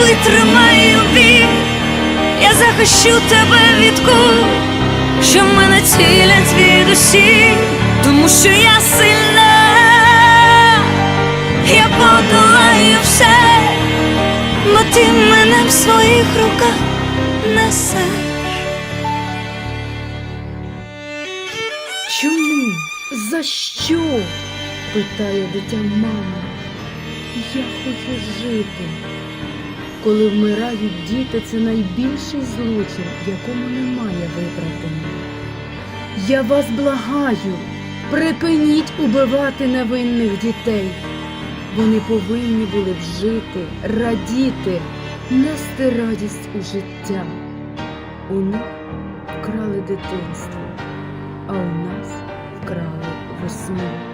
витримаю бій, я захищу тебе від кул, що мене цілять від усі, тому що я сильна, я подолаю все, бо ти мене в своїх руках несеш. Чому? За що? питає дитя мама. Я хочу жити. Коли вмирають діти, це найбільший злочин, якому немає виправдання. Я вас благаю, припиніть убивати невинних дітей. Вони повинні були б жити, радіти, нести радість у життя. У них вкрали дитинство, а у нас вкрали весну.